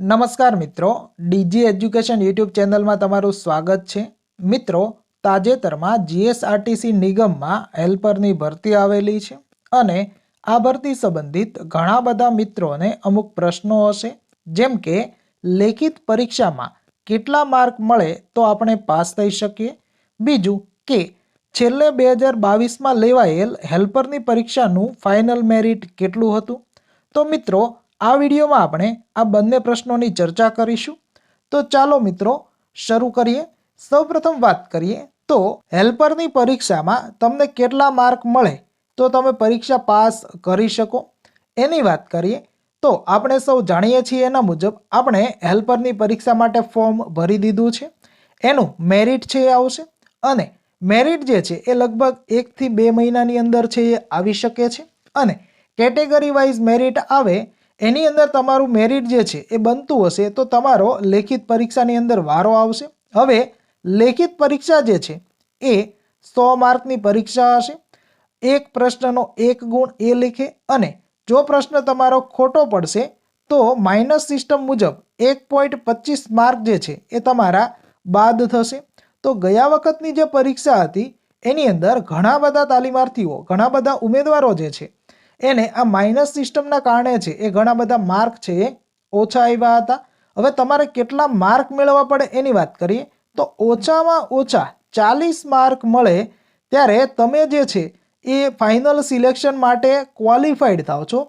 નમસ્કાર મિત્રો, DG education YouTube ચેનલમાં તમારું સ્વાગત છે. મિત્રો, તાજેતરમાં જીએસઆરટીસી નિગમમાં હેલ્પરની ભરતી આવેલી છે અને આ ભરતી સંબંધિત ઘણા બધા મિત્રોને અમુક પ્રશ્નો હશે. જેમ કે, લેખિત પરીક્ષામાં કેટલા માર્ક મળે તો આપણે પાસ થઈ શકીએ? બીજું કે, છેલ્લે બે હજાર બાવીસમાં લેવાયેલ હેલ્પરની પરીક્ષાનું ફાઇનલ મેરિટ કેટલું હતું? તો મિત્રો આ વિડીયોમાં આપણે આ બંને પ્રશ્નોની ચર્ચા કરીશું. તો ચાલો મિત્રો, શરૂ કરીએ. સૌપ્રથમ વાત કરીએ તો હેલ્પરની પરીક્ષામાં તમને કેટલા માર્ક મળે તો તમે પરીક્ષા પાસ કરી શકો. એની વાત કરીએ તો આપણે સૌ જાણીએ છીએ એના મુજબ આપણે હેલ્પરની પરીક્ષા માટે ફોર્મ ભરી દીધું છે. એનું મેરિટ છે એ આવશે અને મેરિટ જે છે એ લગભગ એકથી બે મહિનાની અંદર છે એ આવી શકે છે. અને કેટેગરી વાઇઝ મેરિટ આવે એની અંદર તમારું મેરિટ જે છે એ બનતું હશે, તો તમારો લેખિત પરીક્ષાની અંદર વારો આવશે. હવે, લેખિત પરીક્ષા જે છે એ સો માર્કની પરીક્ષા હશે. એક પ્રશ્નનો એક ગુણ એ લેખે અને જો પ્રશ્ન તમારો ખોટો પડશે, તો માઇનસ સિસ્ટમ મુજબ એક પોઈન્ટ પચીસ માર્ક જે છે એ તમારા બાદ થશે. તો ગયા વખતની જે પરીક્ષા હતી, એની અંદર ઘણા બધા તાલીમાર્થીઓ, ઘણા બધા ઉમેદવારો જે છે એને આ માઇનસ સિસ્ટમના કારણે છે, એ ઘણા બધા માર્ક છે, એ ઓછા આવ્યા હતા. હવે તમારે કેટલા માર્ક મેળવવા પડે એની વાત કરીએ. તો ઓછામાં ઓછા ચાલીસ માર્ક મળે ત્યારે તમે જે છે, એ ફાઇનલ સિલેક્શન માટે ક્વોલિફાઈડ થાવ છો.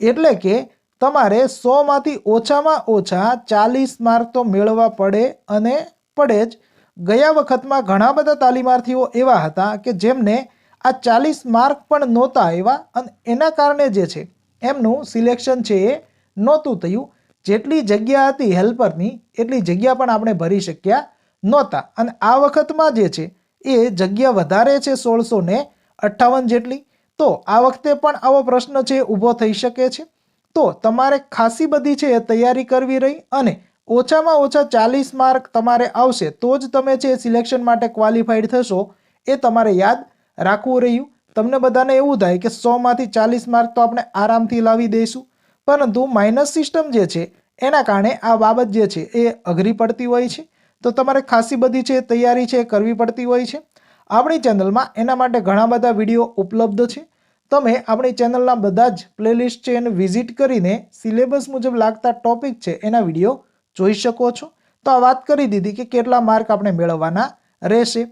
એટલે કે તમારે સોમાંથી ઓછામાં ઓછા ચાલીસ માર્ક તો મેળવવા પડે અને પડે જ. ગયા વખતમાં ઘણા બધા તાલીમાર્થીઓ એવા હતા કે જેમને આ ચાલીસ માર્ક પણ નહોતા આવ્યા અને એના કારણે જે છે, એમનું સિલેક્શન છે એ નહોતું થયું. જેટલી જગ્યા હતી હેલ્પરની, એટલી જગ્યા પણ આપણે ભરી શક્યા નહોતા. અને આ વખતમાં જે છે, એ જગ્યા વધારે છે સોળસો ને અઠ્ઠાવન જેટલી. તો આ વખતે પણ આવો પ્રશ્ન છે, ઊભો થઈ શકે છે. તો તમારે ખાસી બધી છે એ તૈયારી કરવી રહી અને ઓછામાં ઓછા ચાલીસ માર્ક તમારે આવશે તો જ તમે છે સિલેક્શન માટે ક્વોલિફાઈડ થશો એ તમારે યાદ રાખવું રહ્યું. તમને બધાને એવું થાય કે સોમાંથી ચાલીસ માર્ક તો આપણે આરામથી લાવી દઈશું. પરંતુ માઇનસ સિસ્ટમ જે છે, એના કારણે આ બાબત જે છે, એ અઘરી પડતી હોય છે. તો તમારે ખાસી બધી છે, તૈયારી છે, કરવી પડતી હોય છે. આપણી ચેનલમાં એના માટે ઘણા બધા વીડિયો ઉપલબ્ધ છે. તમે આપણી ચેનલના બધા જ પ્લેલિસ્ટ છે એને વિઝિટ કરીને સિલેબસ મુજબ લાગતા ટોપિક છે, એના વીડિયો જોઈ શકો છો. તો આ વાત કરી દીધી કે કેટલા માર્ક આપણે મેળવવાના રહેશે.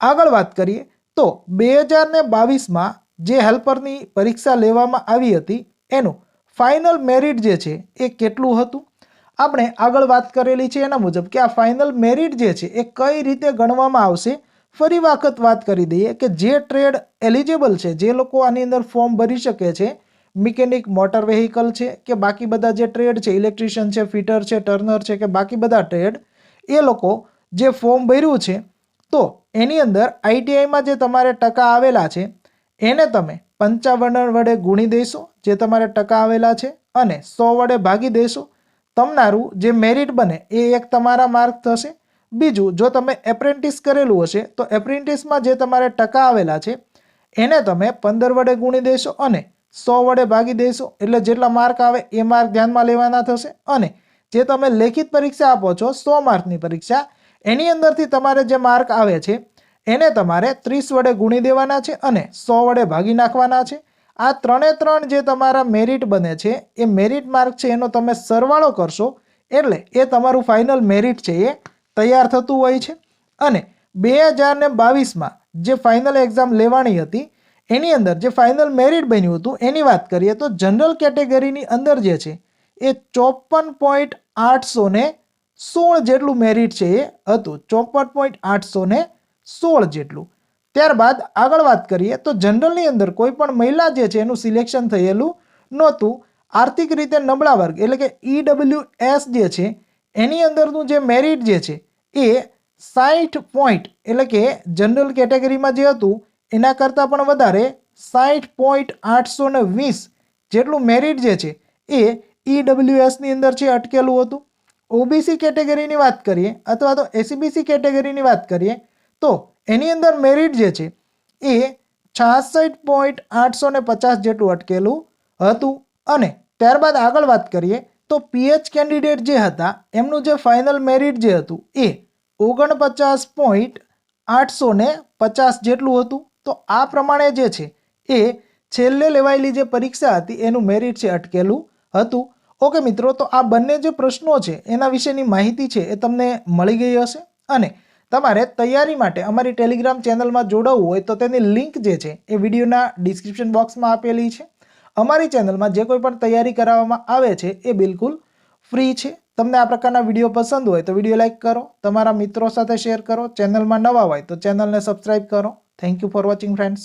આગળ વાત કરીએ તો બે હજાર ને બાવીસમાં જે હેલ્પરની પરીક્ષા લેવામાં આવી હતી, એનું ફાઇનલ મેરિટ જે છે એ કેટલું હતું? આપણે આગળ વાત કરેલી છે એના મુજબ કે આ ફાઇનલ મેરિટ જે છે એ કઈ રીતે ગણવામાં આવશે? ફરી વખત વાત કરી દઈએ કે જે ટ્રેડ એલિજિબલ છે, જે લોકો આની અંદર ફોર્મ ભરી શકે છે મિકેનિક મોટર વેહિકલ છે કે બાકી બધા જે ટ્રેડ છે ઇલેક્ટ્રિશિયન છે ફિટર છે ટર્નર છે કે બાકી બધા ટ્રેડ એ લોકો જે ફોર્મ ભર્યું છે તો એની અંદર આઈટીઆઈમાં જે તમારે ટકા આવેલા છે, એને તમે પંચાવન વડે ગુણી દેશો, જે તમારે ટકા આવેલા છે, અને સો વડે ભાગી દેશો. તમારું જે મેરિટ બને એ એક તમારા માર્ક થશે. બીજું, જો તમે એપ્રેન્ટિસ કરેલું હશે, તો એપ્રેન્ટિસમાં જે તમારે ટકા આવેલા છે, એને તમે પંદર વડે ગુણી દેશો અને સો વડે ભાગી દેશો. એટલે જેટલા માર્ક આવે એ માર્ક ધ્યાનમાં લેવાના થશે અને જે તમે લેખિત પરીક્ષા આપો છો, સો માર્કની પરીક્ષા એની અંદરથી તમારે જે માર્ક આવે છે, એને તમારે ત્રીસ વડે ગુણી દેવાના છે અને સો વડે ભાગી નાખવાના છે. આ ત્રણે ત્રણ જે તમારા મેરિટ બને છે, એ મેરિટ માર્ક છે, એનો તમે સરવાળો કરશો, એટલે એ તમારું ફાઇનલ મેરિટ છે, એ તૈયાર થતું હોય છે. અને બે હજાર ને બાવીસમાં જે ફાઇનલ એક્ઝામ લેવાની હતી, એની અંદર જે ફાઇનલ મેરિટ બન્યું હતું, એની વાત કરીએ તો જનરલ કેટેગરીની અંદર જે છે, એ ચોપન પોઈન્ટ આઠસો ને સોળ જેટલું મેરિટ છે એ હતું, ચોપન પોઈન્ટ આઠસો ને સોળ જેટલું. ત્યારબાદ આગળ વાત કરીએ તો જનરલની અંદર કોઈ પણ મહિલા જે છે એનું સિલેક્શન થયેલું નહોતું. આર્થિક રીતે નબળા વર્ગ, એટલે કે ઈડબ્લ્યુ એસ જે છે, એની અંદરનું જે મેરિટ જે છે એ સાઠ પોઈન્ટ એટલે કે જનરલ કેટેગરીમાં જે હતું, એના કરતાં પણ વધારે સાઠ પોઈન્ટ આઠસો ને વીસ જેટલું મેરિટ જે છે એ ઈડબ્લ્યુએસની અંદર છે, અટકેલું હતું. ઓબીસી કેટેગરીની વાત કરીએ અથવા તો એસીબીસી કેટેગરીની વાત કરીએ, તો એની અંદર મેરિટ જે છે એ છાસઠ પોઈન્ટ આઠસો ને પચાસ જેટલું અટકેલું હતું. અને ત્યારબાદ આગળ વાત કરીએ, તો પીએચ કેન્ડિડેટ જે હતા, એમનું જે ફાઇનલ મેરિટ જે હતું એ ઓગણપચાસ પોઈન્ટ આઠસો ને પચાસ જેટલું હતું. તો આ પ્રમાણે જે છે એ છેલ્લે લેવાયેલી જે પરીક્ષા હતી, એનું મેરિટ છે અટકેલું હતું. ઓકે મિત્રો, તો આ બંને જે પ્રશ્નો છે, એના વિશેની માહિતી છે એ તમને મળી ગઈ હશે. અને તમારે તૈયારી માટે અમારી ટેલિગ્રામ ચેનલમાં જોડાવવું હોય તો તેની લિંક જે છે એ વિડીયોના ડિસ્ક્રિપ્શન બોક્સમાં આપેલી છે. અમારી ચેનલમાં જે કોઈ પણ તૈયારી કરાવવામાં આવે છે એ બિલકુલ ફ્રી છે. તમને આ પ્રકારના વીડિયો પસંદ હોય તો વીડિયો લાઇક કરો, તમારા મિત્રો સાથે શેર કરો. ચેનલમાં નવા હોય તો ચેનલને સબસ્ક્રાઈબ કરો. Thank you for watching friends